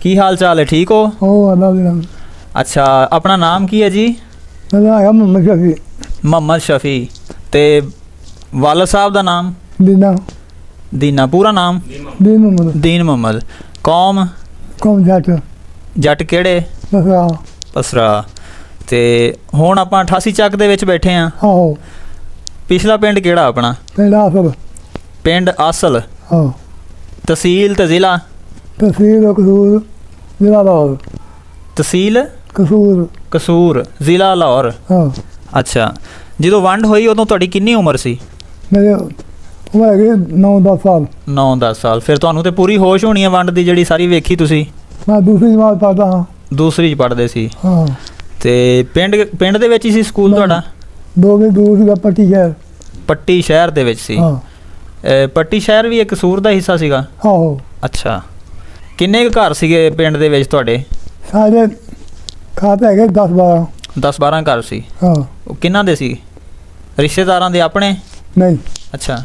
ਕੀ ਹਾਲ ਚਾਲ ਹੈ? ਠੀਕ ਹੋ? ਉਹ ਅੱਲਾ ਦੇ ਨਾਮ ਅੱਛਾ ਆਪਣਾ ਨਾਮ ਕੀ ਹੈ ਜੀ? ਮੇਰਾ ਹੈਗਾ ਮੁਹੰਮਦ ਸ਼ਫੀ। ਮੁਹੰਮਦ ਸ਼ਫੀ। ਤੇ ਵਾਲਦ ਸਾਹਿਬ ਦਾ ਨਾਮ? ਦੀਨਾ। ਦੀਨਾ ਪੂਰਾ ਨਾਮ? ਦੀਨ ਮੁਹੰਮਦ। ਦੀਨ ਮੁਹੰਮਦ। ਕੌਮ? ਕੌਮ ਜੱਟ। ਜੱਟ ਕਿਹੜੇ? ਬਸਰਾ। ਪਸਰਾ ਤੇ ਹੁਣ ਆਪਾਂ 88 ਚੱਕ ਦੇ ਵਿੱਚ ਬੈਠੇ ਆ ਆਹੋ। ਪਿਛਲਾ ਪਿੰਡ ਕਿਹੜਾ ਆਪਣਾ? ਪਿੰਡ ਆਸਲ। ਪਿੰਡ ਅਸਲ ਆਹੋ ਤਹਿਸੀਲ ਤੇ ਜ਼ਿਲ੍ਹਾ? ਤਸਵੀਰ ਕਸੂਰ। ਜ਼ਿਲ੍ਹਾ ਲਾਹੌਰ। ਤਹਿਸੀਲ? ਕਸੂਰ। ਕਸੂਰ ਜ਼ਿਲ੍ਹਾ ਲਾਹੌਰ। ਹਾਂ। ਅੱਛਾ। ਜਦੋਂ ਵੰਡ ਹੋਈ ਉਦੋਂ ਤੁਹਾਡੀ ਕਿੰਨੀ ਉਮਰ ਸੀ? ਮੇਰੇ ਉਹ ਹੈਗੇ 9-10 ਸਾਲ। 9-10 ਸਾਲ। ਫਿਰ ਤੁਹਾਨੂੰ ਤੇ ਪੂਰੀ ਹੋਸ਼ ਹੋਣੀ ਹੈ ਵੰਡ ਦੀ ਜਿਹੜੀ ਸਾਰੀ ਵੇਖੀ ਤੁਸੀਂ? ਮੈਂ ਦੂਸਰੀ ਜਮਾਤ ਪੜ੍ਹਦਾ ਹਾਂ। ਦੂਸਰੀ ਚ ਪੜ੍ਹਦੇ ਸੀ। ਹਾਂ। ਤੇ ਪਿੰਡ ਪਿੰਡ ਦੇ ਵਿੱਚ ਹੀ ਸੀ ਸਕੂਲ। ਤੁਹਾਡਾ? ਦੋ ਵੀ ਦੂਰ ਸੀਗਾ ਪੱਟੀ ਸ਼ਹਿਰ। ਪੱਟੀ ਸ਼ਹਿਰ ਦੇ ਵਿੱਚ ਸੀ। ਹਾਂ। ਪੱਟੀ ਸ਼ਹਿਰ ਵੀ ਇੱਕ ਕਸੂਰ ਦਾ ਹਿੱਸਾ ਸੀਗਾ? ਆਹੋ। ਅੱਛਾ। ਕਿੰਨੇ ਕੁ ਘਰ ਸੀਗੇ ਪਿੰਡ ਦੇ ਵਿੱਚ ਤੁਹਾਡੇ? ਸਾਰੇ ਖਾਤੇ ਹੈਗੇ 10-12 10-12 ਘਰ ਸੀ। ਹਾਂ। ਉਹ ਕਿੰਨਾਂ ਦੇ ਸੀ? ਰਿਸ਼ਤੇਦਾਰਾਂ ਦੇ ਆਪਣੇ? ਨਹੀਂ। ਅੱਛਾ।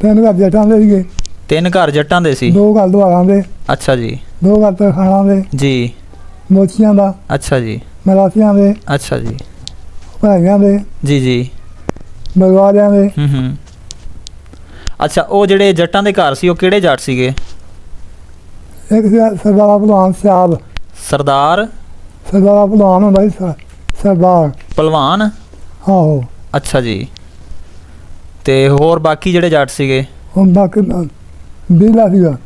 ਤਿੰਨ ਘਰ ਜੱਟਾਂ ਦੇ ਸੀਗੇ। ਤਿੰਨ ਘਰ ਜੱਟਾਂ ਦੇ ਸੀ? ਦੋ ਘਰ ਦੁਆਰਾਂ ਦੇ। ਅੱਛਾ ਜੀ। ਦੋ ਘਰ ਤਰਖਾਣਾ ਦੇ। ਜੀ। ਮੋਚੀਆਂ ਦਾ। ਅੱਛਾ ਜੀ। ਮਰਾਸੀਆਂ ਦੇ। ਅੱਛਾ ਜੀ। ਭਾਈਆਂ ਦੇ। ਜੀ ਜੀ। ਬਰਵਾਲਿਆਂ ਦੇ। ਹੂੰ ਹੂੰ। ਅੱਛਾ ਉਹ ਜਿਹੜੇ ਜੱਟਾਂ ਦੇ ਘਰ ਸੀ ਉਹ ਕਿਹੜੇ ਜੱਟ ਸੀਗੇ? ਇੱਕ ਸੀ ਸਰਦਾਰ ਭਲਵਾਨ ਸਿਆਲ। ਸਰਦਾਰ? ਸਰਦਾਰ ਭਲਵਾਨ ਹੁੰਦਾ ਸੀ ਸਰ- ਸਰਦਾਰ। ਪਹਿਲਵਾਨ ਆਹੋ। ਅੱਛਾ ਜੀ। ਤੇ ਹੋਰ ਬਾਕੀ ਜਿਹੜੇ ਜੱਟ ਸੀਗੇ? ਹੁਣ ਬਾਕੀ ਬੀਲਾ ਸੀਗਾ।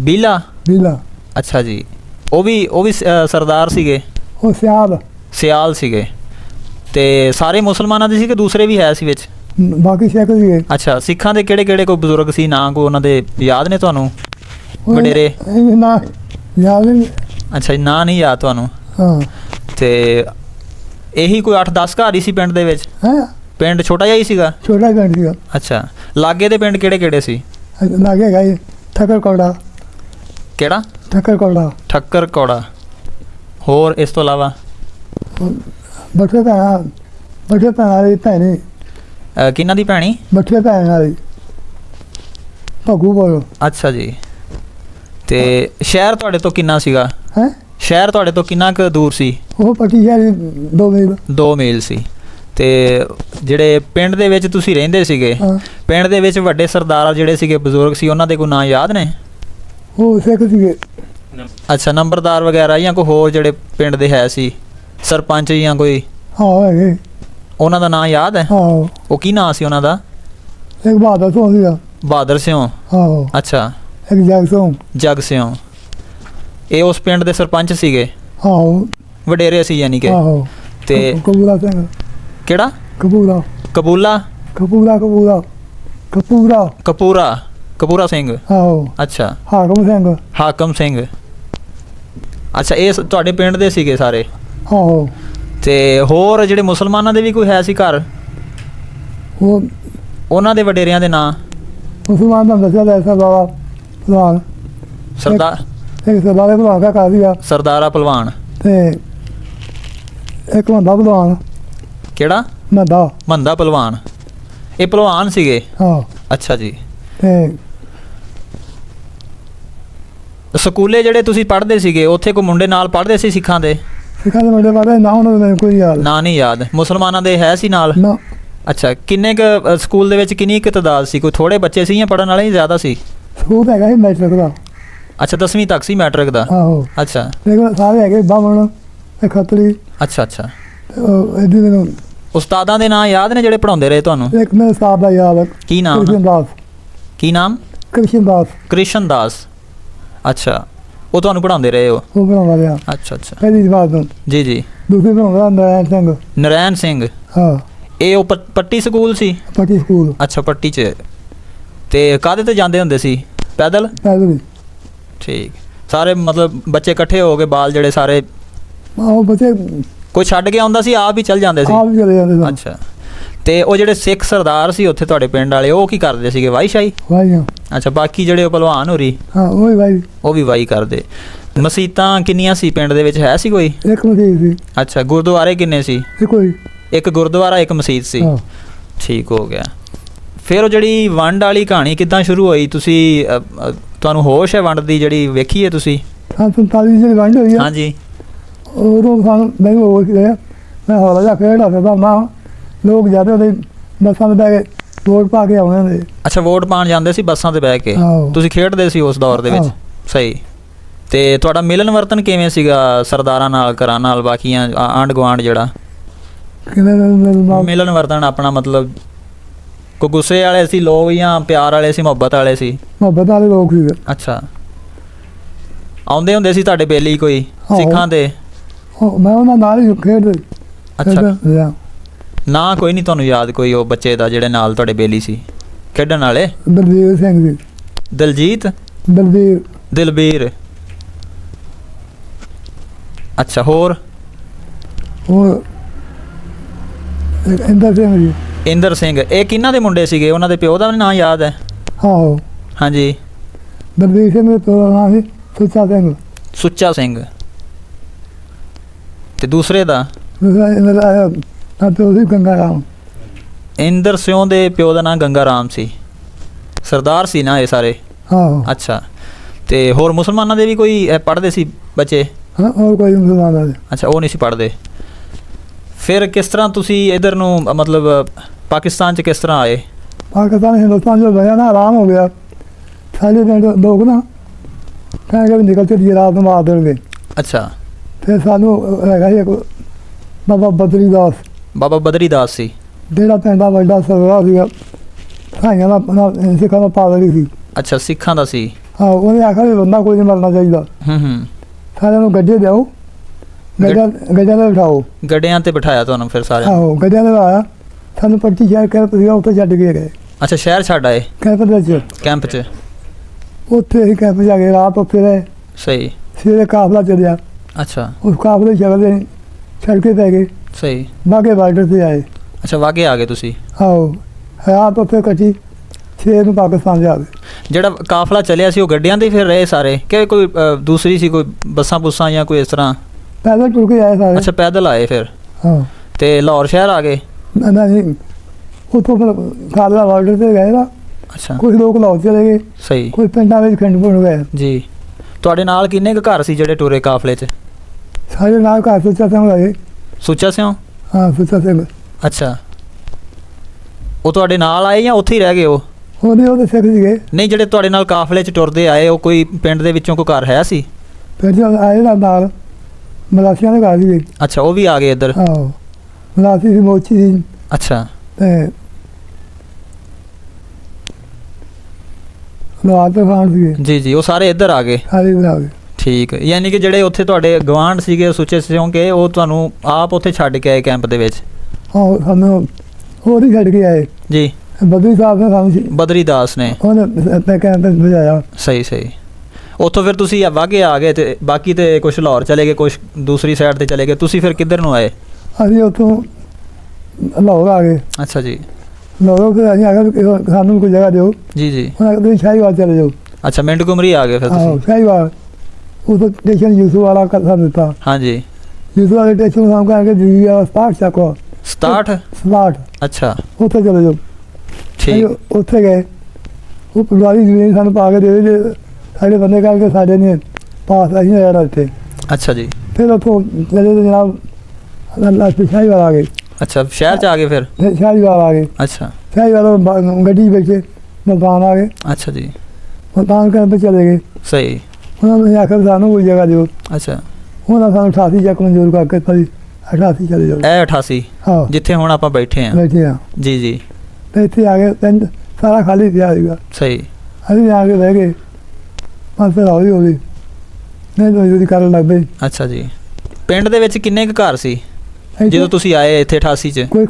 ਬੀਲਾ? ਬੀਲਾ। ਅੱਛਾ ਜੀ। ਉਹ ਵੀ ਉਹ ਵੀ ਸ- ਅ, ਸਰਦਾਰ ਸੀਗੇ? ਉਹ ਸਿਆਲ। ਸਿਆਲ ਸੀਗੇ। ਤੇ ਸਾਰੇ ਮੁਸਲਮਾਨਾਂ ਦੇ ਸੀ ਕਿ ਦੂਸਰੇ ਵੀ ਹੈ ਸੀ ਵਿੱਚ? ਬਾਕੀ ਸਿੱਖ ਸੀਗੇ। ਅੱਛਾ ਸਿੱਖਾਂ ਦੇ ਕਿਹੜੇ ਕਿਹੜੇ ਕੋਈ ਬਜ਼ੁਰਗ ਸੀ ਨਾਂ ਕੋ ਉਹਨਾਂ ਦੇ ਯਾਦ ਨੇ ਤੁਹਾਨੂੰ? ਵਡੇਰੇ। ਇਹ ਨਾ ਯਾਦ ਨਹੀਂ। ਅੱਛਾ ਨਾਂ ਨਹੀਂ ਯਾਦ ਤੁਹਾਨੂੰ? ਹਾਂ। ਤੇ ਇਹੀ ਕੋਈ 8-10 ਘਰ ਹੀ ਸੀ ਪਿੰਡ ਦੇ ਵਿੱਚ? ਹੈ? ਪਿੰਡ ਛੋਟਾ ਜਿਹਾ ਹੀ ਸੀਗਾ? ਛੋਟਾ ਪਿੰਡ ਸੀਗਾ। ਅੱਛਾ ਲਾਗੇ ਦੇ ਪਿੰਡ ਕਿਹੜੇ ਕਿਹੜੇ ਸੀ? ਲਾਗੇ ਗਏ ਠੱਕਰ ਕੋੜਾ। ਕਿਹੜਾ? ਠੱਕਰ ਕੋੜਾ। ਠੱਕਰ ਕੌੜਾ। ਹੋਰ ਇਸ ਤੋਂ ਇਲਾਵਾ? ਬੱਠੇ ਭੈਣਾਂ ਬੱਠੇ ਭੈਣਾਂ ਵਾਲੀ ਭੈਣੀ ਕਿਹਨਾਂ ਦੀ ਭੈਣੀ? ਬੱਠੇ ਭੈਣ ਵਾਲੀ। ਭਗੂ ਬੋਲੋ। ਅੱਛਾ ਜੀ। ਤੇ ਸ਼ਹਿਰ ਤੁਹਾਡੇ ਤੋਂ ਕਿੰਨਾ ਸੀਗਾ? ਹੈ? ਸ਼ਹਿਰ ਤੁਹਾਡੇ ਤੋਂ ਕਿੰਨਾ ਕੁ ਦੂਰ ਸੀ? ਉਹ ਪੱਟੀ ਸ਼ਹਿਰ ਦੋ ਮੀਲ। 2 ਮੀਲ ਸੀ। ਤੇ ਜਿਹੜੇ ਪਿੰਡ ਦੇ ਵਿੱਚ ਤੁਸੀਂ ਰਹਿੰਦੇ ਸੀਗੇ ਹਾਂ। ਪਿੰਡ ਦੇ ਵਿੱਚ ਵੱਡੇ ਸਰਦਾਰ ਜਿਹੜੇ ਸੀਗੇ ਬਜ਼ੁਰਗ ਸੀ ਉਹਨਾਂ ਦੇ ਕੋਈ ਨਾਂ ਯਾਦ ਨੇ? ਉਹ ਸਿੱਖ ਸੀਗੇ। ਅੱਛਾ ਨੰਬਰਦਾਰ ਵਗੈਰਾ ਜਾਂ ਕੋਈ ਹੋਰ ਜਿਹੜੇ ਪਿੰਡ ਦੇ ਹੈ ਸੀ? ਸਰਪੰਚ ਜਾਂ ਕੋਈ? ਆਹੋ ਹੈਗੇ। ਉਹਨਾਂ ਦਾ ਨਾਂ ਯਾਦ ਹੈ? ਆਹੋ ਉਹ ਕੀ ਨਾਂ ਸੀ ਉਹਨਾਂ ਦਾ? ਇੱਕ ਬਹਾਦਰ ਤੋਂ ਸੀਗਾ। ਬਹਾਦਰ ਸਿਓ ਆਹੋ ਅੱਛਾ। ਜਗ ਤੋਂ ਜਗ ਸਿਓ ਇਹ ਉਸ ਪਿੰਡ ਦੇ ਸਰਪੰਚ ਸੀਗੇ। ਆਹੋ। ਵਡੇਰੇ ਸੀ ਯਾਨੀ ਕਿ। ਆਹੋ। ਤੇ ਕਪੂਰਾ ਸਿੰਘ। ਕਿਹੜਾ? ਕਪੂਰਾ। ਕਬੂਲਾ ਕਪੂਰਾ ਕਪੂਰਾ। ਕਪੂਰਾ। ਕਪੂਰਾ। ਕਪੂਰਾ ਸਿੰਘ। ਆਹੋ। ਅੱਛਾ। ਹਾਕਮ ਸਿੰਘ। ਹਾਕਮ ਸਿੰਘ। ਅੱਛਾ ਇਹ ਤੁਹਾਡੇ ਪਿੰਡ ਦੇ ਸੀਗੇ ਸਾਰੇ? ਆਹੋ। ਤੇ ਹੋਰ ਜਿਹੜੇ ਮੁਸਲਮਾਨਾਂ ਦੇ ਵੀ ਕੋਈ ਹੈ ਸੀ ਘਰ? ਉਹ ਉਹਨਾਂ ਦੇ ਵਡੇਰਿਆਂ ਦੇ ਨਾਂ? ਮੁਸਲਮਾਨ ਦਾ ਦੱਸਿਆ ਲੈ ਸਰਦਾਰ ਭਲਵਾਨ। ਸਰਦਾਰ ਇੱਕ ਸਰਦਾਰ ਭਲਵਾਨ ਦਾ ਘਰ ਸੀਗਾ। ਸਰਦਾਰਾ ਪਹਿਲਵਾਨ ਤੇ ਇੱਕ ਹੁੰਦਾ ਭਲਵਾਨ। ਕਿਹੜਾ? ਨਦਾ ਮੰਦਾ ਪਹਿਲਵਾਨ ਇਹ ਪਹਿਲਵਾਨ ਸੀਗੇ? ਹਾਂ। ਅੱਛਾ ਜੀ। ਤੇ ਸਕੂਲੇ ਜਿਹੜੇ ਤੁਸੀਂ ਪੜ੍ਹਦੇ ਸੀਗੇ ਉੱਥੇ ਕੋਈ ਮੁੰਡੇ ਨਾਲ ਪੜ੍ਹਦੇ ਸੀ ਸਿੱਖਾਂ ਦੇ? ਸਿੱਖਾਂ ਦੇ ਮੁੰਡੇ ਬਾਰੇ ਨਾ ਉਹਨਾਂ ਨੂੰ ਕੋਈ ਯਾਦ। ਨਾਂ ਨਹੀਂ ਯਾਦ। ਮੁਸਲਮਾਨਾਂ ਦੇ ਹੈ ਸੀ ਨਾਲ? ਨਾ। ਅੱਛਾ ਕਿੰਨੇ ਕ ਸਕੂਲ ਦੇ ਵਿੱਚ ਕਿੰਨੀ ਕੁ ਤਾਦਾਦ ਸੀ? ਕੋਈ ਥੋੜੇ ਬੱਚੇ ਸੀ ਜਾਂ ਪੜਨ ਵਾਲੇ ਹੀ ਜ਼ਿਆਦਾ ਸੀ? ਸਕੂਲ ਹੈਗਾ ਸੀ ਮੈਟ੍ਰਿਕ ਦਾ। ਅੱਛਾ 10ਵੀਂ ਤੱਕ ਸੀ ਮੈਟ੍ਰਿਕ ਦਾ? ਆਹੋ। ਅੱਛਾ। ਲੇਕਿਨ ਸਾਰੇ ਹੈਗੇ ਤੇ ਖੱਤਰੀ। ਅੱਛਾ ਅੱਛਾ। ਇਹਦੀ ਮੈਨੂੰ ਉਸਤਾਦਾਂ ਦੇ ਨਾਂ ਯਾਦ ਨੇ ਜਿਹੜੇ ਪੜਾਉਂਦੇ ਰਹੇ ਤੁਹਾਨੂੰ? ਇੱਕ ਮੇਰੇ ਸਾਹਿਬ ਦਾ ਯਾਦ ਹੈ। ਕੀ ਨਾਮ? ਕ੍ਰਿਸ਼ਨ ਦਾਸ ਕੀ ਨਾਮ? ਕ੍ਰਿਸ਼ਨ ਦਾਸ ਕ੍ਰਿਸ਼ਨ ਦਾਸ ਅੱਛਾ। ਉਹ ਤੁਹਾਨੂੰ ਪੜਾਉਂਦੇ ਰਹੇ ਹੋ ਉਹ ਬਣਾਉਂਦਾ ਰਿਹਾ। ਅੱਛਾ ਅੱਛਾ। ਪਹਿਲੀ ਜਮਾਤ ਤੋਂ। ਜੀ ਜੀ। ਦੂਸਰੀ ਬਣਾਉਂਦਾ ਨਾਰਾਇਣ ਸਿੰਘ। ਨਰੈਣ ਸਿੰਘ। ਹਾਂ। ਇਹ ਉਹ ਪੱਟੀ ਸਕੂਲ ਸੀ? ਪੱਟੀ ਸਕੂਲ। ਅੱਛਾ ਪੱਟੀ 'ਚ। ਤੇ ਕਾਹਦੇ ਤੇ ਜਾਂਦੇ ਹੁੰਦੇ ਸੀ? ਪੈਦਲ? ਪੈਦਲ ਠੀਕ। ਸਾਰੇ ਮਤਲਬ ਬੱਚੇ ਇਕੱਠੇ ਹੋ ਕੇ ਬਾਲ ਜਿਹੜੇ ਸਾਰੇ ਆਹੋ ਬੱਚੇ ਕੋਈ ਛੱਡ ਕੇ ਆਉਂਦਾ ਸੀ ਆਪ ਹੀ ਚੱਲ ਜਾਂਦੇ ਸੀ? ਆਪ ਹੀ ਚਲੇ ਜਾਂਦੇ ਸਨ ਅੱਛਾ। ਤੇ ਉਹ ਜਿਹੜੇ ਸਿੱਖ ਸਰਦਾਰ ਸੀ ਉੱਥੇ ਤੁਹਾਡੇ ਪਿੰਡ ਵਾਲੇ ਉਹ ਕੀ ਕਰਦੇ ਸੀਗੇ? ਵਾਈ ਸ਼ਾਈ ਭਾਈਆਂ ਅੱਛਾ ਬਾਕੀ ਜਿਹੜੇ ਉਹ ਪਹਿਲਵਾਨ ਹੋਰੀ? ਹਾਂ ਉਹ ਹੀ ਭਾਈ ਉਹ ਵੀ ਵਾਈ ਕਰਦੇ। ਮਸੀਤਾਂ ਕਿੰਨੀਆਂ ਸੀ ਪਿੰਡ ਦੇ ਵਿੱਚ? ਹੈ ਸੀ ਕੋਈ? ਇੱਕ ਮਸੀਹ ਸੀ। ਅੱਛਾ ਗੁਰਦੁਆਰੇ ਕਿੰਨੇ ਸੀ? ਇਹ ਕੋਈ ਇੱਕ ਗੁਰਦੁਆਰਾ ਇੱਕ ਮਸਜਿਦ ਸੀ। ਹਾਂ। ਠੀਕ ਹੋ ਗਿਆ। ਫਿਰ ਉਹ ਜਿਹੜੀ ਵੰਡ ਵਾਲੀ ਕਹਾਣੀ ਕਿੱਦਾਂ ਸ਼ੁਰੂ ਹੋਈ? ਤੁਸੀਂ ਤੁਹਾਨੂੰ ਹੋਸ਼ ਹੈ ਵੰਡ ਦੀ ਜਿਹੜੀ ਵੇਖੀ ਹੈ ਤੁਸੀਂ? ਤਾਂ 47 ਜਿਹੜੀ ਵੰਡ ਹੋਈ ਆ। ਹਾਂਜੀ। ਉਦੋਂ ਸਾਨੂੰ ਮੈਨੂੰ ਹੋ ਗਿਆ ਮੈਂ ਹੌਲਾ ਜਿਹਾ ਖੇਡਦਾ ਫਿਰਦਾ ਨਾ ਲੋਕ ਜਾਂਦੇ ਉਹਦੇ ਬੱਸਾਂ ਤੇ ਬਹਿ ਕੇ ਵੋਟ ਪਾ ਕੇ ਆਉਂਦੇ ਨੇ ਅੱਛਾ ਵੋਟ ਪਾਣ ਜਾਂਦੇ ਸੀ ਬੱਸਾਂ ਤੇ ਬਹਿ ਕੇ। ਤੁਸੀਂ ਖੇਡਦੇ ਸੀ ਉਸ ਦੌਰ ਦੇ ਵਿੱਚ। ਸਹੀ। ਤੇ ਤੁਹਾਡਾ ਮਿਲਨ ਵਰਤਨ ਕਿਵੇਂ ਸੀਗਾ ਸਰਦਾਰਾਂ ਨਾਲ ਘਰਾਂ ਨਾਲ ਬਾਕੀਆਂ ਆ- ਆਂਢ ਗੁਆਂਢ ਜਿਹੜਾ? ਕਿਵੇਂ ਮਾਂ ਮਿਲਨ ਵਰਤਨ ਆਪਣਾ ਮਤਲਬ ਕੋ ਗੁੱਸੇ ਵਾਲੇ ਸੀ ਲੋਕ ਜਾਂ ਪਿਆਰ ਵਾਲੇ ਸੀ ਮੁਹੱਬਤ ਵਾਲੇ ਸੀ? ਮੁਹੱਬਤ ਵਾਲੇ ਲੋਕ ਸੀਗੇ ਅੱਛਾ। ਆਉਂਦੇ ਹੁੰਦੇ ਸੀ ਤੁਹਾਡੇ ਬੇਲੀ ਕੋਈ। ਸਿੱਖਾਂ ਦੇ? ਉਹ ਮੈਂ ਉਹਨਾਂ ਨਾਲ ਹੀ ਖੇਡਦੇ ਅੱਛਾ। ਖੇਡਦਾ ਨਾ ਕੋਈ ਨਹੀਂ ਤੁਹਾਨੂੰ ਯਾਦ ਕੋਈ ਉਹ ਬੱਚੇ ਦਾ ਜਿਹੜੇ ਨਾਲ ਤੁਹਾਡੇ ਬੇਲੀ ਸੀ? ਖੇਡਣ ਵਾਲੇ? ਬਲਬੀਰ ਸਿੰਘ ਜੀ। ਦਲਜੀਤ? ਬਲਬੀਰ। ਦਿਲਬੀਰ। ਅੱਛਾ ਹੋਰ? ਉਹ ਇੰਦਰ ਸਿੰਘ ਜੀ। ਇੰਦਰ ਸਿੰਘ। ਇਹ ਕਿਹਨਾਂ ਦੇ ਮੁੰਡੇ ਸੀਗੇ? ਉਹਨਾਂ ਦੇ ਪਿਓ ਦਾ ਨਾਂ ਯਾਦ ਹੈ? ਆਹੋ। ਹਾਂਜੀ। ਬਲਬੀਰ ਸਿੰਘ ਦੇ ਪਿਓ ਦਾ ਨਾਮ ਸੀ ਸੁੱਚਾ ਸਿੰਘ। ਸੁੱਚਾ ਸਿੰਘ। ਤੇ ਦੂਸਰੇ ਦਾ? ਦੂਸਰਾ ਇਹਨਾਂ ਆਇਆ ਤਾਂ ਪਿਓ ਸੀ ਗੰਗਾ ਰਾਮ ਇੰਦਰ ਸਿਉਂ ਦੇ ਪਿਓ ਦਾ ਨਾਂ ਗੰਗਾ ਰਾਮ ਸੀ। ਸਰਦਾਰ ਸੀ ਨਾ ਇਹ ਸਾਰੇ? ਆਹੋ। ਅੱਛਾ। ਤੇ ਹੋਰ ਮੁਸਲਮਾਨਾਂ ਦੇ ਵੀ ਕੋਈ ਪੜ੍ਹਦੇ ਸੀ ਬੱਚੇ? ਹਾਂ ਹੋਰ ਕੋਈ ਮੁਸਲਮਾਨ ਨਹੀਂ ਅੱਛਾ ਉਹ ਨਹੀਂ ਸੀ ਪੜ੍ਹਦੇ? ਫਿਰ ਕਿਸ ਤਰ੍ਹਾਂ ਤੁਸੀਂ ਇਧਰ ਨੂੰ ਅ, ਮਤਲਬ ਪਾਕਿਸਤਾਨ ਚ ਕਿਸ ਤਰ੍ਹਾਂ ਆਏ? ਪਾਕਿਸਤਾਨ ਹਿੰਦੁਸਤਾਨ ਜੋ ਵਜ੍ਹਾ ਨਾ ਆਰਾਮ ਹੋ ਗਿਆ। ਸਾਡੇ ਪਿੰਡ ਲੋਕ ਨਾ ਕਹਿੰਦੇ ਵੀ ਨਿਕਲ ਚੱਲੀਏ ਰਾਤ ਨੂੰ ਮਾਰ ਦੇਣਗੇ। ਅੱਛਾ। ਫਿਰ ਸਾਨੂੰ ਹੈਗਾ ਸੀ ਇੱਕ ਬਾਬਾ ਬਦਰੀ ਦਾਸ। ਬਾਬਾ ਬਦਰੀ ਦਾਸ ਸੀ। ਜਿਹੜਾ ਪਿੰਡ ਵੱਡਾ ਸਰਦਾਰ ਸੀਗਾ ਸਾਈਆਂ ਦਾ ਨਾ ਸਿੱਖਾਂ ਦਾ ਪਾਦਰੀ ਸੀ। ਅੱਛਾ ਸਿੱਖਾਂ ਦਾ ਸੀ। ਹਾਂ ਉਹਨੇ ਆਖਿਆ ਵੀ ਬੰਦਾ ਕੋਈ ਨਹੀਂ ਮਰਨਾ ਚਾਹੀਦਾ। ਹੂੰ ਹੂੰ। ਸਾਰਿਆਂ ਨੂੰ ਗੱਡੇ ਦਿਓ। ਗੱਡਾ ਗੱਡਿਆਂ ਤੇ ਬਿਠਾਓ। ਗੱਡਿਆਂ ਤੇ ਬਿਠਾਇਆ ਤੁਹਾਨੂੰ ਫਿਰ ਸਾਰਿਆਂ ਨੂੰ? ਆਹੋ ਗੱਡਿਆਂ ਤੇ ਆਇਆ ਸਾਨੂੰ ਪੱਟੀ ਸ਼ਹਿਰ ਕੈਂਪ ਸੀਗਾ ਉੱਥੇ ਛੱਡ ਕੇ ਗਏ। ਅੱਛਾ ਸ਼ਹਿਰ ਛੱਡ ਆਏ? ਕੈਂਪ ਦੇ ਵਿੱਚ। ਕੈਂਪ 'ਚ? ਉੱਥੇ ਹੀ ਕੈਂਪ ਜਾ ਕੇ ਰਾਤ ਉੱਥੇ ਰਹੇ। ਸਹੀ। ਸਵੇਰੇ ਕਾਫਲਾ ਚੱਲਿਆ ਅੱਛਾ। ਉਸ ਕਾਫਲੇ ਚੱਲਦੇ ਛੱਡ ਕੇ ਪੈ ਗਏ। ਸਹੀ। ਬਾਗੇ ਬਾਰਡਰ ਤੇ ਆਏ। ਅੱਛਾ ਵਾਗੇ ਆ ਗਏ ਤੁਸੀਂ? ਆਹੋ। ਰਾਤ ਉੱਥੇ ਕੱਟੀ ਛੇ ਨੂੰ ਪਾਕਿਸਤਾਨ ਜਾ ਗਏ। ਜਿਹੜਾ ਕਾਫਲਾ ਚੱਲਿਆ ਸੀ ਉਹ ਗੱਡਿਆਂ ਤੇ ਹੀ ਫਿਰ ਰਹੇ ਸਾਰੇ? ਕਿ ਕੋਈ ਅ, ਦੂਸਰੀ ਸੀ ਕੋਈ ਬੱਸਾਂ ਬੁੱਸਾਂ ਜਾਂ ਕੋਈ ਇਸ ਤਰ੍ਹਾਂ? ਪੈਦਲ ਟੁਰ ਕੇ ਆਏ ਸਾਰੇ। ਅੱਛਾ ਪੈਦਲ ਆਏ ਫਿਰ? ਹਾਂ। ਤੇ ਲਾਹੌਰ ਸ਼ਹਿਰ ਆ ਗਏ? ਨਾ ਜੀ ਉੱਥੋਂ ਫਿਰ ਕਾਫਲਾ ਬਾਰਡਰ ਤੇ ਗਏ ਨਾ। ਅੱਛਾ। ਕੁਝ ਲੋਕ ਲਾਹੌਰ ਚਲੇ ਗਏ। ਸਹੀ। ਕੋਈ ਪਿੰਡਾਂ ਵਿੱਚ ਖੰਡ ਪੁੰਡ ਗਏ। ਜੀ। ਤੁਹਾਡੇ ਨਾਲ ਕਿੰਨੇ ਕੁ ਘਰ ਸੀ ਜਿਹੜੇ ਟੂਰੇ ਕਾਫਲੇ 'ਚ? ਸਾਡੇ ਨਾਲ ਘਰ ਸੁੱਚਾ ਸਿੰਘ ਹੋਏ ਸੁੱਚਾ ਸਿਓ ਹਾਂ ਸੁੱਚਾ ਸਿੰਘ। ਅੱਛਾ। ਉਹ ਤੁਹਾਡੇ ਨਾਲ ਆਏ ਜਾਂ ਉੱਥੇ ਹੀ ਰਹਿ ਗਏ ਉਹ? ਉਹਦੇ ਉਹਦੇ ਸਿੱਖ ਸੀਗੇ। ਨਹੀਂ ਜਿਹੜੇ ਤੁਹਾਡੇ ਨਾਲ ਕਾਫਲੇ 'ਚ ਟੁਰਦੇ ਆਏ ਉਹ ਕੋਈ ਪਿੰਡ ਦੇ ਵਿੱਚੋਂ ਕੋਈ ਘਰ ਹੈ ਸੀ? ਫਿਰ ਜਦ ਆਏ ਨਾ ਨਾਲ। ਮਲਾਸੀਆਂ ਦੇ ਘਰ ਸੀਗੇ ਅੱਛਾ ਉਹ ਵੀ ਆ ਗਏ ਇੱਧਰ? ਆਹੋ। ਮਲਾਸੀ ਸੀ ਮੋਚੀ ਸੀ। ਅੱਛਾ। ਤੇ ਤੇ ਖਾਨ ਸੀਗੇ। ਜੀ ਜੀ ਉਹ ਸਾਰੇ ਇੱਧਰ ਆ ਗਏ। ਸਾਰੇ ਬਣਾ ਗਏ। ਠੀਕ ਹੈ। ਯਾਨੀ ਕਿ ਜਿਹੜੇ ਉੱਥੇ ਤੁਹਾਡੇ ਗਵਾਂਢ ਸੀਗੇ ਸੁੱਚੇ ਸਿਉਂਕੇ ਉਹ ਤੁਹਾਨੂੰ ਆਪ ਉੱਥੇ ਛੱਡ ਕੇ ਆਏ ਕੈਂਪ ਦੇ ਵਿੱਚ? ਹਾਂ ਸਾਨੂੰ ਹੋਰ ਹੀ ਛੱਡ ਕੇ ਆਏ। ਜੀ। ਬਦਰੀ ਸਾਹਿਬ ਨੇ ਸਾਨੂੰ ਬਦਰੀ ਦਾਸ ਨੇ। ਉਹਨੇ ਤੇ ਕਹਿੰਦੇ ਭਜਾਇਆ। ਸਹੀ ਸਹੀ। ਉੱਥੋਂ ਫਿਰ ਤੁਸੀਂ ਵਾਗੇ ਆ ਗਏ ਤੇ ਬਾਕੀ ਤੇ ਕੁਝ ਲਾਹੌਰ ਚਲੇ ਗਏ ਕੁਝ ਦੂਸਰੀ ਸਾਈਡ ਤੇ ਚਲੇ ਗਏ। ਤੁਸੀਂ ਫਿਰ ਕਿੱਧਰ ਨੂੰ ਆਏ? ਅਸੀਂ ਉੱਥੋਂ ਲਾਹੌਰ ਆ ਗਏ। ਅੱਛਾ ਜੀ। ਲਾਹੌਰ ਫਿਰ ਅਸੀਂ ਆ ਗਏ ਸਾਨੂੰ ਕੋਈ ਜਗ੍ਹਾ ਦਿਓ। ਜੀ ਜੀ। ਉਹਨਾਂ ਕਹਿੰਦੇ ਸ਼ਾਹੀਵਾਲ ਚਲੇ ਜਾਓ। ਅੱਛਾ ਮਿੰਟ ਗੁਮਰੀ ਆ ਗਏ ਫਿਰ ਤੁਸੀਂ? ਸ਼ਾਹੀਵਾਲ ਉਦੋਂ ਸਟੇਸ਼ਨ ਯੂਸੂ ਵਾਲਾ ਕਰ ਦਿੱਤਾ। ਹਾਂਜੀ ਯੂਸੂ ਵਾਲੇ ਸਟੇਸ਼ਨ ਸਾਨੂੰ ਕਹਿੰਦੇ ਜੀ ਆ ਸਟਾਰਟ ਚੱਕੋ 67 ਸਮਾਰਟ ਅੱਛਾ। ਉੱਥੇ ਚਲੇ ਜਾਓ। ਠੀਕ। ਉੱਥੇ ਗਏ। ਉਹ ਪੁਰਾਣੀ ਜ਼ਮੀਨ ਸਾਨੂੰ ਪਾ ਕੇ ਦੇ ਦੇ ਸਾਡੇ ਬੰਦੇ ਕਰਕੇ ਸਾਡੇ ਨੇ ਪਾਸ ਅਸੀਂ ਰਹਿਣਾ ਇੱਥੇ। ਅੱਛਾ ਜੀ। ਫਿਰ ਉੱਥੋਂ ਚਲੇ ਤੇ ਜਨਾਬ ਅੱਲਾ ਸ਼ਾਹੀਵਾਲ ਆ ਗਏ। ਅੱਛਾ ਸ਼ਹਿਰ ਚ ਆ ਗਏ ਫਿਰ? ਫਿਰ ਸ਼ਾਹੀਵਾਲ ਆ ਗਏ। ਅੱਛਾ। ਸ਼ਾਹੀਵਾਲ ਬ- ਗੱਡੀ ਵਿੱਚ ਮਲਤਾਨ ਆ ਗਏ। ਅੱਛਾ ਜੀ। ਮਲਤਾਨ ਕਰਨ ਤੇ ਚਲੇ ਗਏ। ਸਹੀ। ਉਹਨਾਂ ਨੇ ਆਖਿਆ ਸਾਨੂੰ ਕੋਈ ਜਗ੍ਹਾ ਦਿਓ। ਅੱਛਾ। ਉਹਨਾਂ ਸਾਨੂੰ 88 ਚੱਕ ਮਨਜ਼ੂਰ ਕਰਕੇ ਭਾਈ 88 ਚਲੇ ਜਾਓ। ਇਹ 88 ਹਾਂ। ਜਿੱਥੇ ਹੁਣ ਆਪਾਂ ਬੈਠੇ ਆ ਬੈਠੇ ਆ ਜੀ ਜੀ। ਤੇ ਇੱਥੇ ਆ ਗਏ ਪਿੰਡ ਸਾਰਾ ਖਾਲੀ ਪਿਆ ਸੀਗਾ। ਸਹੀ। ਅਸੀਂ ਆ ਕੇ ਬਹਿ ਗਏ। ਬਸ ਫਿਰ ਹੌਲੀ ਹੌਲੀ। ਨਹੀਂ ਮਜ਼ਦੂਰੀ ਕਰਨ ਲੱਗ ਪਏ ਅੱਛਾ ਜੀ। ਪਿੰਡ ਦੇ ਵਿੱਚ ਕਿੰਨੇ ਕੁ ਘਰ ਸੀ? ਇੱਥੇ ਜਦੋਂ ਤੁਸੀਂ ਆਏ ਇੱਥੇ 88 ਚ? ਕੋਈ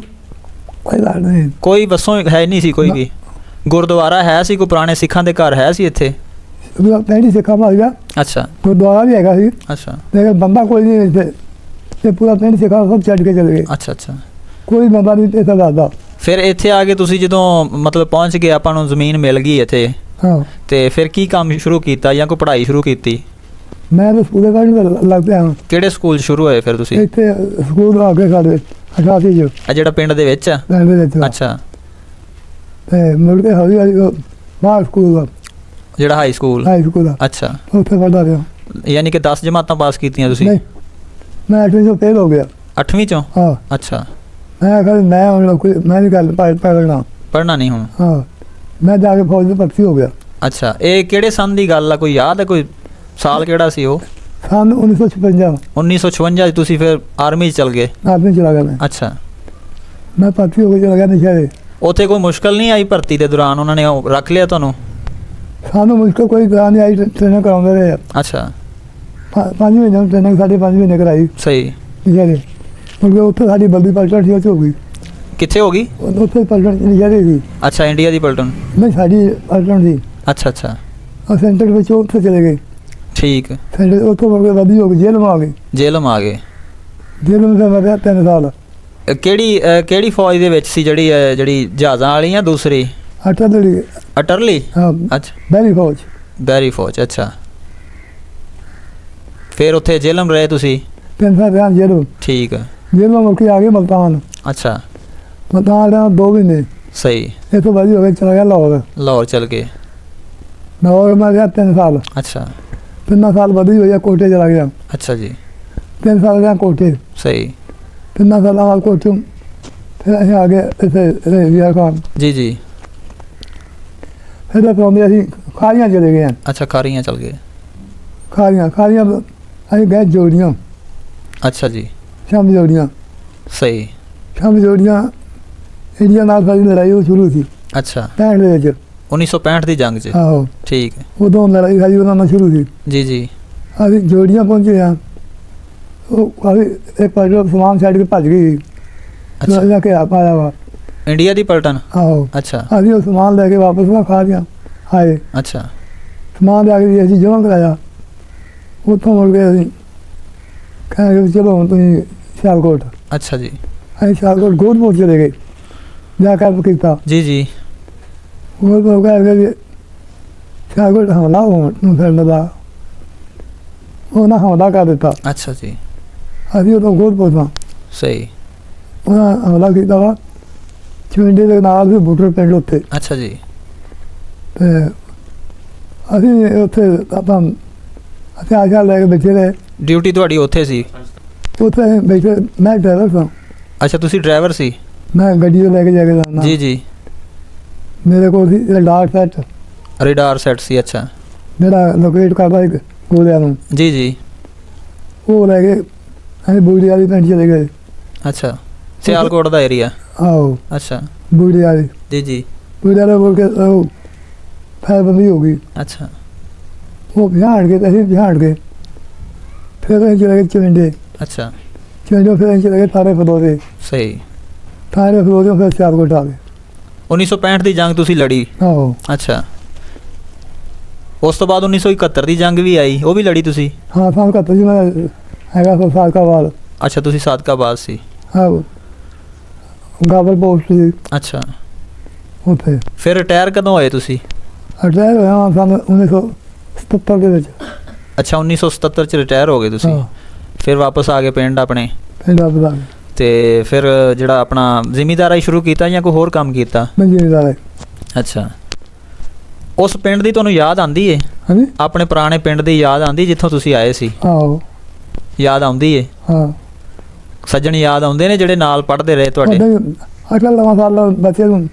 ਕੋਈ ਗੱਲ ਨਹੀਂ। ਕੋਈ ਵਸੋਂ ਹੈ ਨਹੀਂ ਸੀ ਕੋਈ ਵੀ? ਗੁਰਦੁਆਰਾ ਹੈ ਸੀ ਕੋਈ ਪੁਰਾਣੇ ਸਿੱਖਾਂ ਦੇ ਘਰ ਹੈ ਸੀ ਇੱਥੇ? ਹੀ ਸਿੱਖਾ ਪਾ ਗਿਆ। ਅੱਛਾ। ਗੁਰਦੁਆਰਾ ਵੀ ਹੈਗਾ ਸੀ। ਅੱਛਾ। ਲੇਕਿਨ ਬੰਦਾ ਕੋਈ ਨਹੀਂ ਇੱਥੇ। ਤੇ ਪੂਰਾ ਪਿੰਡ ਸਿੱਖਾ ਸਭ ਛੱਡ ਕੇ ਚਲੇ ਗਏ। ਅੱਛਾ ਅੱਛਾ। ਕੋਈ ਬੰਦਾ ਨਹੀਂ ਇੱਥੇ ਦੱਸਦਾ ਫਿਰ ਇੱਥੇ ਆ ਕੇ ਤੁਸੀਂ ਜਦੋਂ ਮਤਲਬ ਪਹੁੰਚ ਗਏ ਆਪਾਂ ਨੂੰ ਜ਼ਮੀਨ ਮਿਲ ਗਈ ਇੱਥੇ। ਹਾਂ। ਤੇ ਫਿਰ ਕੀ ਕੰਮ ਸ਼ੁਰੂ ਕੀਤਾ ਜਾਂ ਕੋਈ ਪੜ੍ਹਾਈ ਸ਼ੁਰੂ ਕੀਤੀ? ਮੈਂ ਤਾਂ ਸਕੂਲੇ ਪੜ੍ਹਨ ਤੇ ਲੱਗ ਪਿਆ। ਹਾਂ ਕਿਹੜੇ ਸਕੂਲ 'ਚ ਸ਼ੁਰੂ ਹੋਏ ਫਿਰ ਤੁਸੀਂ? ਇੱਥੇ ਸਕੂਲ ਆ ਕੇ ਸਾਡੇ ਅਠਾਸੀ ਚ। ਆ ਜਿਹੜਾ ਪਿੰਡ ਦੇ ਵਿੱਚ? ਆ ਪਿੰਡ ਦੇ ਵਿੱਚ ਅੱਛਾ। ਤੇ ਮੁੜ ਕੇ ਹੌਲੀ ਹੌਲੀ ਬਾਹਰ ਸਕੂਲ ਦਾ ਜਿਹੜਾ ਹਾਈ ਸਕੂਲ ਹਾਈ ਸਕੂਲ ਦਾ ਅੱਛਾ। ਉੱਥੇ ਪੜ੍ਹਦਾ ਰਿਹਾ ਯਾਨੀ ਕਿ 10 ਜਮਾਤਾਂ ਪਾਸ ਕੀਤੀਆਂ ਤੁਸੀਂ? ਨਹੀਂ। ਮੈਂ ਅੱਠਵੀਂ ਤੋਂ ਫੇਲ ਹੋ ਗਿਆ। 8ਵੀਂ ਚੋਂ? ਹਾਂ। ਅੱਛਾ। ਮੈਂ ਕਿਹਾ ਮੈਂ ਹੁਣ ਕੋਈ ਮੈਂ ਨਹੀਂ ਗੱਲ ਪੜ ਪੜਨਾ ਪੜ੍ਹਨਾ ਨਹੀਂ ਹੁਣ? ਹਾਂ। ਮੈਂ ਜਾ ਕੇ ਫੌਜ ਦੇ ਭਰਤੀ ਹੋ ਗਿਆ। ਅੱਛਾ। ਇਹ ਕਿਹੜੇ ਸੰਨ ਦੀ ਗੱਲ ਆ? ਕੋਈ ਯਾਦ ਹੈ ਕੋਈ ਸਾਲ ਕਿਹੜਾ ਸੀ ਉਹ? ਸਾਲ 1956 1956 ਚ ਤੁਸੀਂ ਫਿਰ ਆਰਮੀ ਚ ਚਲ ਗਏ? ਆਦਮੀ ਚਲਾ ਗਿਆ ਮੈਂ। ਅੱਛਾ। ਮੈਂ ਭਰਤੀ ਹੋ ਕੇ ਚਲਾ ਗਿਆ ਨਸ਼ਹਿਰੇ। ਉੱਥੇ ਕੋਈ ਮੁਸ਼ਕਲ ਨਹੀਂ ਆਈ ਭਰਤੀ ਦੇ ਦੌਰਾਨ? ਉਹਨਾਂ ਨੇ ਰੱਖ ਲਿਆ ਤੁਹਾਨੂੰ? ਸਾਨੂੰ ਮੁਸ਼ਕਲ ਕੋਈ ਤਰ੍ਹਾਂ ਨਹੀਂ ਆਈ ਟ੍ਰੇਨਿੰਗ ਕਰਾਉਂਦੇ ਰਹੇ ਅੱਛਾ। ਪੰਜ ਮਹੀਨੇ ਟ੍ਰੇਨਿੰਗ ਸਾਡੇ ਪੰਜ ਮਹੀਨੇ ਕਰਾਈ। ਸਹੀ। ਨਸ਼ਹਿਰੇ ਕਿਉਂਕਿ ਉੱਥੇ ਸਾਡੀ ਬਲਦੀ ਪਲਟਣ 'ਚ ਹੋ ਗਈ। ਕਿੱਥੇ ਹੋ ਗਈ? ਉਹ- ਉੱਥੇ ਪਲਟਣ ਨਸ਼ਹਿਰੇ ਸੀ। ਅੱਛਾ ਇੰਡੀਆ ਦੀ ਪਲਟਨ ਨਹੀਂ ਸਾਡੀ ਪਲਟਣ ਸੀ ਅੱਛਾ ਅੱਛਾ। ਉਹ ਸੈਂਟਰ ਵਿੱਚ ਉੱਥੇ ਚਲੇ ਗਏ। ਠੀਕ। ਸੈਂਟਰ ਉੱਥੋਂ ਮੁੜ ਕੇ ਵਧੀ ਹੋ ਗਈ ਜੇਲ੍ਹ ਮਾ ਗਏ। ਜੇਲ੍ਹ ਮਾ ਗਏ। ਜੇਲ੍ਹ ਵਿੱਚ ਮੈਂ ਰਿਹਾ ਤਿੰਨ ਸਾਲ। ਅ, ਕਿਹੜੀ ਅ, ਕਿਹੜੀ ਫੌਜ ਦੇ ਵਿੱਚ ਸੀ ਜਿਹੜੀ ਅ, ਜਿਹੜੀ ਜਹਾਜ਼ਾਂ ਵਾਲੀ ਜਾਂ ਦੂਸਰੀ? ਅੱਠਾ ਦੜੀ ਅਟਰਲੀ ਹਾਂ ਅੱਛਾ। ਬੈਰੀ ਫੌਜ। ਬੈਰੀ ਫੌਜ ਅੱਛਾ। ਫਿਰ ਉੱਥੇ ਜੇਲ੍ਹ ਰਹੇ ਤੁਸੀਂ? ਤਿੰਨ ਸਾਲ ਰਿਹਾ ਜੇਲ੍ਹ। ਠੀਕ ਹੈ ਜੇਲ੍ਹ ਮੁੜ ਕੇ ਆ ਗਏ ਮਲਤਾਨ। ਅੱਛਾ। ਮਲਤਾਨ ਰਿਹਾ ਦੋ ਮਹੀਨੇ। ਸਹੀ। ਇੱਥੋਂ ਵਧੀ ਹੋ ਕੇ ਚਲਾ ਗਿਆ ਲਾਹੌਰ। ਲਾਹੌਰ ਚਲ ਗਏ। ਲਾਹੌਰ ਮੈਂ ਰਿਹਾ ਤਿੰਨ ਸਾਲ। ਅੱਛਾ। ਤਿੰਨਾਂ ਸਾਲ ਵਧੀ ਹੋਈ ਆ ਕੋਟੇ ਚਲਾ ਗਿਆ। ਅੱਛਾ ਜੀ। ਤਿੰਨ ਸਾਲ ਰਿਹਾ ਕੋਟੇ ਸਹੀ। ਤਿੰਨਾਂ ਸਾਲਾਂ ਬਾਅਦ ਕੋਟੇ ਫਿਰ ਅਸੀਂ ਆ ਗਏ ਇੱਥੇ ਰੇਵੀਆ ਖਾਨ ਜੀ ਜੀ। ਫਿਰ ਤੋਂ ਅਸੀਂ ਖਾਲੀਆਂ ਚਲੇ ਗਏ ਅੱਛਾ ਖਾਰੀਆਂ ਚਲ ਗਏ। ਖਾਲੀਆਂ ਖਾਲੀਆਂ ਅਸੀਂ ਗਏ ਜੋੜੀਆਂ। ਅੱਛਾ ਜੀ। ਸ਼ਾਮ ਜੋੜੀਆਂ ਸਹੀ। ਸ਼ਾਮ ਜੋੜੀਆਂ ਇੰਡੀਆ ਨਾਲ ਸਾਡੀ ਲੜਾਈ ਉਹ ਸ਼ੁਰੂ ਸੀ। ਅੱਛਾ। ਪੈਣ ਦੇ ਵਿੱਚ। 1965 ਦੀ ਜੰਗ 'ਚ। ਆਹੋ। ਠੀਕ ਹੈ। ਉਦੋਂ ਲੜਾਈ ਸਾਡੀ ਉਹਨਾਂ ਨਾਲ ਸ਼ੁਰੂ ਸੀ। ਜੀ ਜੀ। ਅਸੀਂ ਜੋੜੀਆਂ ਪਹੁੰਚੇ ਹਾਂ। ਉਹ ਕਾਫੀ ਇੱਕ ਪਾਸੇ ਸਮਾਨ ਛੱਡ ਕੇ ਭੱਜ ਗਈ ਅੱਛਾ ਅੱਛਾ। ਕਿ ਆ ਪਾਇਆ ਵਾ। ਇੰਡੀਆ ਦੀ ਪਲਟਨ? ਆਹੋ। ਅੱਛਾ। ਅਸੀਂ ਉਹ ਸਮਾਨ ਲੈ ਕੇ ਵਾਪਸ ਨਾ ਖਾ ਗਿਆ ਆਏ। ਅੱਛਾ। ਸਮਾਨ ਲਿਆ ਕੇ ਅਸੀਂ ਜਮ੍ਹਾਂ ਕਰਾਇਆ। ਉੱਥੋਂ ਮੁੜ ਕੇ ਅਸੀਂ ਕਹਿੰਦੇ ਵੀ ਚਲੋ ਹੁਣ ਤੁਸੀਂ ਸਿਆਲਕੋਟ। ਅੱਛਾ ਜੀ। ਅਸੀਂ ਸਿਆਲਕੋਟ ਗੋਦਪੁਰ ਚਲੇ ਗਏ। ਜਾ ਕੇ ਕੀਤਾ। ਜੀ ਜੀ। ਗੋਦਪੁਰ ਕਹਿੰਦੇ ਵੀ ਸਿਆਲਕੋਟ ਹਮਲਾ ਹੋਣ ਨੂੰ ਫਿਰਨ ਦਾ। ਉਹਨਾਂ ਹਮਲਾ ਕਰ ਦਿੱਤਾ। ਅੱਛਾ ਜੀ। ਅਸੀਂ ਉਦੋਂ ਗੋਦਪੁਰ ਤੋਂ। ਸਹੀ। ਉਹਨਾਂ ਹਮਲਾ ਕੀਤਾ ਵਾ। ਚੁੰਡੇ ਦੇ ਨਾਲ ਵੀ ਬੁੱਟਰ ਪਿੰਡ ਉੱਤੇ ਅੱਛਾ ਜੀ। ਤੇ ਅਸੀਂ ਉੱਥੇ ਆਪਾਂ ਅਸੀਂ ਆਸ਼ਾ ਲੈ ਕੇ ਬੈਠੇ ਰਹੇ। ਡਿਊਟੀ ਤੁਹਾਡੀ ਉੱਥੇ ਸੀ। ਉੱਥੇ ਬੈਠੇ ਮੈਂ ਡਰਾਈਵਰ ਸਾਂ। ਅੱਛਾ ਤੁਸੀਂ ਡਰਾਈਵਰ ਸੀ? ਮੈਂ ਗੱਡੀ ਤੋਂ ਲੈ ਕੇ ਜਾ ਕੇ ਜਾਣਾ ਜੀ ਜੀ। ਮੇਰੇ ਕੋਲ ਸੀ ਰਡਾਰ ਸੈੱਟ ਰਡਾਰ ਸੈੱਟ ਸੀ ਅੱਛਾ। ਜਿਹੜਾ ਲੋਕੇਟ ਕਰਦਾ ਇੱਕ ਗੋਲਿਆਂ ਨੂੰ। ਜੀ ਜੀ। ਉਹ ਲੈ ਕੇ ਅਸੀਂ ਬੂੜੀ ਵਾਲੀ ਪਿੰਡ ਚਲੇ ਗਏ। ਅੱਛਾ। ਸਿਆਲਕੋਟ ਦਾ ਏਰੀਆ ਆਓ ਅੱਛਾ। ਬੂੜੀ ਵਾਲੀ। ਜੀ ਜੀ। ਬੂੜੀ ਵਾਲੇ ਬੋਲ ਕੇ ਉਹ ਫੈਰਬੰਦੀ ਹੋ ਗਈ। ਅੱਛਾ। ਉਹ ਬਿਹਾੜ ਗਏ ਤੇ ਅਸੀਂ ਬਿਹਾੜ ਗਏ। ਫਿਰ ਅਸੀਂ ਚਲੇ ਗਏ ਚਿੰਡੇ ਅੱਛਾ। ਚਿੰਡੇ ਫਿਰ ਚਲੇ ਗਏ ਥਾਰੇ ਫਦੋਦੇ ਸਹੀ। ਥਾਰੇ ਫਦੋਦੇ ਫਿਰ ਸਿਆਲਕੋਟ ਆ ਗਏ। 1965 ਦੀ ਜੰਗ ਤੁਸੀਂ ਲੜੀ? ਆਹੋ। ਅੱਛਾ। ਉਸ ਤੋਂ ਬਾਅਦ 1971 ਦੀ ਜੰਗ ਵੀ ਆਈ ਉਹ ਵੀ ਲੜੀ ਤੁਸੀਂ? ਹਾਂ ਸਾਲ ਕੱਤ ਜੀ ਮੈਂ ਹੈਗਾ ਸੋ ਬਾਅਦ ਅੱਛਾ ਤੁਸੀਂ ਸਾਦਕਾਬਾਦ ਸੀ। ਆਹੋ। ਗਾਬਲ ਪੋਸਟ ਸੀ। ਅੱਛਾ। ਉੱਥੇ। ਫਿਰ ਰਿਟਾਇਰ ਕਦੋਂ ਹੋਏ ਤੁਸੀਂ? ਅਟੈਕ ਹੋਇਆ ਸਾਨੂੰ 1977 ਦੇ ਵਿੱਚ। ਅੱਛਾ 1977 ਚ ਰਿਟਾਇਰ ਹੋ ਗਏ ਤੁਸੀਂ। ਹਾਂ। ਫਿਰ ਵਾਪਸ ਆ ਗਏ ਪਿੰਡ ਆਪਣੇ। ਪਿੰਡ ਆਪਦਾ ਤੇ ਫਿਰ ਜਿਹੜਾ ਆਪਣਾ ਜ਼ਿਮੀਦਾਰਾ ਹੀ ਸ਼ੁਰੂ ਕੀਤਾ ਜਾਂ ਕੋਈ ਹੋਰ ਕੰਮ ਕੀਤਾ? ਮੰਜੀ ਦਾ ਹੈ। ਅੱਛਾ। ਉਸ ਪਿੰਡ ਦੀ ਤੁਹਾਨੂੰ ਯਾਦ ਆਂਦੀ ਏ? ਹਾਂਜੀ। ਆਪਣੇ ਪੁਰਾਣੇ ਪਿੰਡ ਦੀ ਯਾਦ ਆਂਦੀ ਜਿੱਥੋਂ ਤੁਸੀਂ ਆਏ ਸੀ? ਆਹੋ। ਯਾਦ ਆਉਂਦੀ ਏ? ਹਾਂ। ਸੱਜਣ ਯਾਦ ਆਉਂਦੇ ਨੇ ਜਿਹੜੇ ਨਾਲ ਪੜ੍ਹਦੇ ਰਹੇ ਤੁਹਾਡੇ? ਅਟਲ ਲਵਾ ਸਾਲ ਬੱਚੇ ਨੂੰ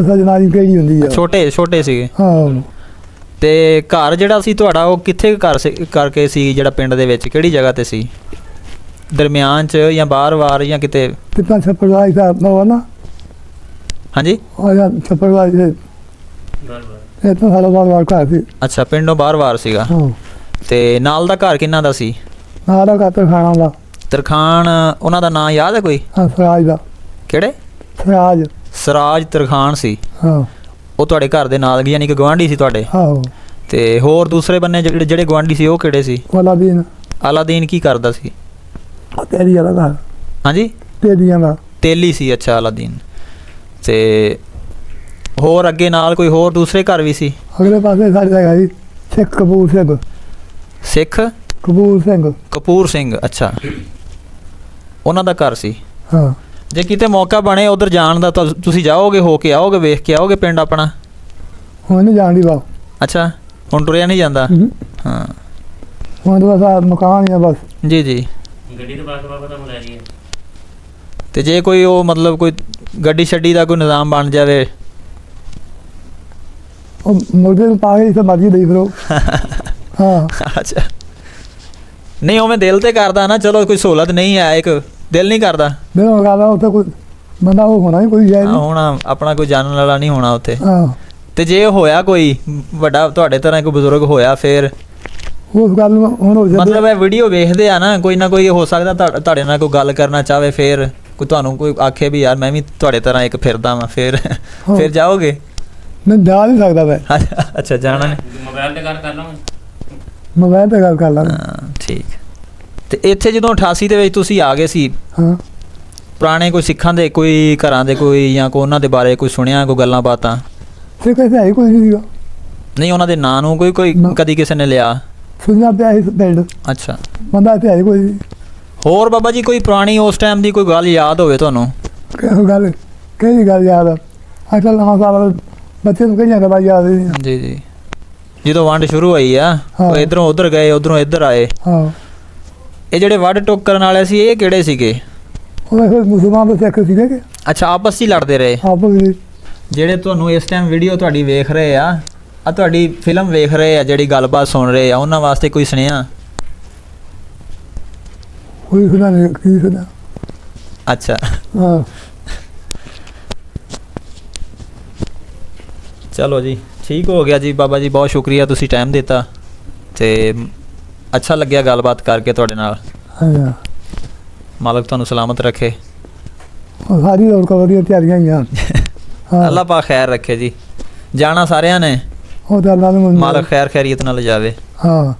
ਅਸਾਂ ਜਨਾਜੀ ਕਿਹੜੀ ਹੁੰਦੀ ਆ। ਛੋਟੇ ਛੋਟੇ ਸੀਗੇ। ਹਾਂ। ਤੇ ਘਰ ਜਿਹੜਾ ਸੀ ਤੁਹਾਡਾ ਉਹ ਕਿੱਥੇ ਘਰ ਸੀ ਕਰਕੇ ਸੀ ਜਿਹੜਾ ਪਿੰਡ ਦੇ ਵਿੱਚ? ਕਿਹੜੀ ਜਗ੍ਹਾ ਤੇ ਸੀ? ਦਰਮਿਆਨ ਚ ਜਾਂ ਬਾਹਰ-ਬਾਹਰ ਜਾਂ ਕਿਤੇ? ਕਿੰਨਾ ਛੱਪੜ ਦਾ ਇਸਾ ਨਵਾ ਨਾ। ਹਾਂਜੀ? ਆ ਜਾਂ ਛੱਪੜ ਦਾ। ਇਹ ਇਹ ਤਾਂ ਸਾਲਾ ਬਾਰ ਬਾਰ ਘਰ ਸੀ। ਅੱਛਾ ਪਿੰਡੋਂ ਬਾਹਰ-ਬਾਹਰ ਸੀਗਾ? ਹਾਂ। ਤੇ ਨਾਲ ਦਾ ਘਰ ਕਿੰਨਾ ਦਾ ਸੀ? ਨਾਲਾ ਕਾਤਰ ਖਾਣਾ ਦਾ। ਤਰਖਾਨ ਉਹਨਾਂ ਦਾ ਨਾਂ ਯਾਦ ਹੈ ਕੋਈ? ਹਾਂ ਸਰਾਜ ਦਾ। ਕਿਹੜੇ? ਸਰਾਜ। ਸਰਾਜ ਤਰਖਾਨ ਸੀ। ਹਾਂ। ਉਹ ਤੁਹਾਡੇ ਘਰ ਦੇ ਨਾਲ ਯਾਨੀ ਕਿ ਗਵਾਂਢੀ ਸੀ ਤੁਹਾਡੇ? ਆਹੋ। ਤੇ ਹੋਰ ਦੂਸਰੇ ਬੰਨੇ ਜਿਹੜੇ ਜਿਹੜੇ ਗਵਾਂਢੀ ਸੀ ਉਹ ਕਿਹੜੇ ਸੀ? ਵਾਲਾ ਦਿਨ ਅਲਾਦੀਨ ਕੀ ਕਰਦਾ ਸੀ? ਤੇਰੀ ਵਾਲਾ ਘਰ। ਹਾਂਜੀ? ਤੇਰੀਆਂ ਦਾ। ਤੇਲੀ ਸੀ ਅੱਛਾ ਅਲਾਦੀਨ। ਤੇ ਹੋਰ ਅੱਗੇ ਨਾਲ ਕੋਈ ਹੋਰ ਦੂਸਰੇ ਘਰ ਵੀ ਸੀ? ਅਗਲੇ ਪਾਸੇ ਸਾਡੇ ਹੈਗਾ ਜੀ ਸਿੱਖ ਕਪੂਰ ਸਿੰਘ। ਸਿੱਖ? ਕਪੂਰ ਸਿੰਘ। ਕਪੂਰ ਸਿੰਘ ਅੱਛਾ। ਉਹਨਾਂ ਦਾ ਘਰ ਸੀ? ਹਾਂ। ਜੇ ਕਿਤੇ ਮੌਕਾ ਬਣੇ ਉਧਰ ਜਾਣ ਦਾ ਤਾਂ ਤੁਸੀਂ ਜਾਓਗੇ ਹੋ ਕੇ ਆਓਗੇ ਵੇਖ ਕੇ ਆਓਗੇ ਪਿੰਡ ਆਪਣਾ? ਹੁਣ ਨਹੀਂ ਜਾਣਦੀ ਬਾ ਅੱਛਾ ਹੁਣ ਟੁਰਿਆ ਨਹੀਂ ਜਾਂਦਾ? ਹਾਂ। ਹੁਣ ਤਾਂ ਬਸ ਮਕਾਨ ਹੀ ਆ ਬਸ। ਜੀ ਜੀ। ਗੱਡੀ ਤੇ ਬਾਅਦ ਬਾਬਾ ਤੁਹਾਨੂੰ ਲੈ ਜੀਏ ਤੇ ਜੇ ਕੋਈ ਉਹ ਮਤਲਬ ਕੋਈ ਗੱਡੀ ਛੱਡੀ ਦਾ ਕੋਈ ਨਿਜ਼ਾਮ ਬਣ ਜਾਵੇ? ਉਹ ਮੁਰਦੇ ਨੂੰ ਪਾ ਕੇ ਜਿੱਥੇ ਮਰਜ਼ੀ ਦੇਈ ਫਿਰੋ। ਹਾਂ। ਅੱਛਾ। ਨਹੀਂ ਉਵੇਂ ਦਿਲ ਤੇ ਕਰਦਾ ਨਾ ਚਲੋ ਕੋਈ ਸਹੂਲਤ ਨਹੀਂ ਹੈ ਇੱਕ ਦਿਲ ਨਹੀਂ ਕਰਦਾ। ਮੈਨੂੰ ਕਹਦਾ ਉੱਥੇ ਕੋਈ ਬੰਦਾ ਉਹ ਹੋਣਾ ਹੀ ਕੋਈ ਹੈ ਆ, ਨਹੀਂ ਹੁਣ ਆਪਣਾ ਕੋਈ ਜਾਣਨ ਵਾਲਾ ਨਹੀਂ ਹੋਣਾ ਉੱਥੇ। ਹਾਂ ਤੇ ਜੇ ਹੋਇਆ ਕੋਈ ਵੱਡਾ ਤੁਹਾਡੇ ਤਰ੍ਹਾਂ ਕੋਈ ਬਜ਼ੁਰਗ ਹੋਇਆ ਫਿਰ? ਉਸ ਗੱਲ ਨੂੰ ਹੁਣ ਹੋ ਜਾਂਦੇ। ਮਤਲਬ ਇਹ ਵੀਡੀਓ ਵੇਖਦੇ ਆ ਨਾ ਕੋਈ ਨਾ ਕੋਈ ਹੋ ਸਕਦਾ ਤੁਹਾ- ਤੁਹਾਡੇ ਨਾਲ ਕੋਈ ਗੱਲ ਕਰਨਾ ਚਾਹਵੇ ਫਿਰ। ਕੋਈ ਤੁਹਾਨੂੰ ਕੋਈ ਆਖੇ ਵੀ ਯਾਰ ਮੈਂ ਵੀ ਤੁਹਾਡੇ ਤਰ੍ਹਾਂ ਇੱਕ ਫਿਰਦਾ ਵਾਂ ਫਿਰ। ਫਿਰ ਜਾਓਗੇ? ਮੈਂ ਜਾ ਨਹੀਂ ਸਕਦਾ ਮੈਂ। ਅੱਛਾ ਜਾਣਾ ਨਹੀਂ ਮੋਬਾਈਲ ਤੇ ਗੱਲ ਕਰ ਲਾਂਗੇ ਮੋਬਾਈਲ ਤੇ ਗੱਲ ਕਰ ਲਾਂਗਾ। ਹਾਂ, ਠੀਕ। ਤੇ ਇੱਥੇ ਜਦੋਂ 88 ਦੇ ਵਿੱਚ ਤੁਸੀਂ ਆ ਗਏ ਸੀ ਹਾਂ। ਪੁਰਾਣੇ ਕੋਈ ਸਿੱਖਾਂ ਦੇ ਕੋਈ ਘਰਾਂ ਦੇ ਕੋਈ ਜਾਂ ਕੋਈ ਉਹਨਾਂ ਦੇ ਬਾਰੇ ਕੋਈ ਸੁਣਿਆ ਕੋਈ ਗੱਲਾਂ ਬਾਤਾਂ? ਤੇ ਕਿਸੇ ਹੈ ਕੋਈ ਨਹੀਂ ਸੀਗਾ। ਨਹੀਂ ਉਹਨਾਂ ਦੇ ਨਾਂ ਨੂੰ ਕੋਈ ਕੋਈ ਨਾ। ਕਦੀ ਕਿਸੇ ਨੇ ਲਿਆ? ਸੁਣਿਆ ਪਿਆ ਇਸ ਪਿੰਡ। ਅੱਛਾ। ਬੰਦਾ ਇੱਥੇ ਹੈ ਕੋਈ ਨਹੀਂ। ਹੋਰ ਬਾਬਾ ਜੀ ਕੋਈ ਪੁਰਾਣੀ ਉਸ ਟਾਈਮ ਦੀ ਕੋਈ ਗੱਲ ਯਾਦ ਹੋਵੇ ਤੁਹਾਨੂੰ? ਕਿਹੋ ਗੱਲ ਕਿਹੜੀ ਗੱਲ ਯਾਦ ਆ? ਕੱਲ੍ਹ ਨਵਾਂ ਸਾਲ ਬੱਚੇ ਨੂੰ ਕਿਹੜੀਆਂ ਗੱਲਾਂ ਯਾਦ ਨਹੀਂ ਜੀ ਜੀ। ਜਦੋਂ ਵੰਡ ਸ਼ੁਰੂ ਹੋਈ ਆ ਉਹ ਹਾਂ। ਇਧਰੋਂ ਉਧਰ ਗਏ ਉਧਰੋਂ ਇੱਧਰ ਆਏ। ਹਾਂ। ਇਹ ਜਿਹੜੇ ਵੱਡ ਟੁੱਕ ਕਰਨ ਵਾਲੇ ਸੀ ਇਹ ਕਿਹੜੇ ਸੀਗੇ? ਉਹ ਮੁਸਲਮਾਨ ਤੇ ਸਿੱਖ ਸੀਗੇ ਕਿ? ਅੱਛਾ ਆਪਸ 'ਚ ਹੀ ਲੜਦੇ ਰਹੇ। ਆਪਸ ਵਿੱਚ। ਜਿਹੜੇ ਤੁਹਾਨੂੰ ਇਸ ਟਾਈਮ ਵੀਡੀਓ ਤੁਹਾਡੀ ਵੇਖ ਰਹੇ ਆ ਆ ਤੁਹਾਡੀ ਫਿਲਮ ਵੇਖ ਰਹੇ ਆ ਜਿਹੜੀ ਗੱਲਬਾਤ ਸੁਣ ਰਹੇ ਆ ਉਹਨਾਂ ਵਾਸਤੇ ਕੋਈ ਸੁਨੇਹਾ? ਕੋਈ ਸੁਣਾ ਨਹੀਂ ਕੀ ਸੁਣਾ ਅੱਛਾ। ਹਾਂ। ਚਲੋ ਜੀ ਠੀਕ ਹੋ ਗਿਆ ਜੀ ਬਾਬਾ ਜੀ ਬਹੁਤ ਸ਼ੁਕਰੀਆ ਤੁਸੀਂ ਟਾਈਮ ਦਿੱਤਾ। ਤੇ ਅੱਛਾ ਲੱਗਿਆ ਗੱਲਬਾਤ ਕਰਕੇ ਤੁਹਾਡੇ ਨਾਲ। ਹਾਂ ਮਾਲਕ ਤੁਹਾਨੂੰ ਸਲਾਮਤ ਰੱਖੇ। ਉਹ ਸਾਰੀ ਹੋਰ ਕਵਰੀਆਂ ਤਿਆਰੀਆਂ ਹੀ ਆ ਹਾਂ ਅੱਲਾਹ ਪਾ ਖੈਰ ਰੱਖੇ ਜੀ। ਜਾਣਾ ਸਾਰਿਆਂ ਨੇ। ਉਹ ਤਾਂ ਅੱਲਾ ਨੂੰ ਮਾਲਕ ਖੈਰ ਖੈਰੀਅਤ ਨਾਲ ਲਿਜਾਵੇ ਹਾਂ।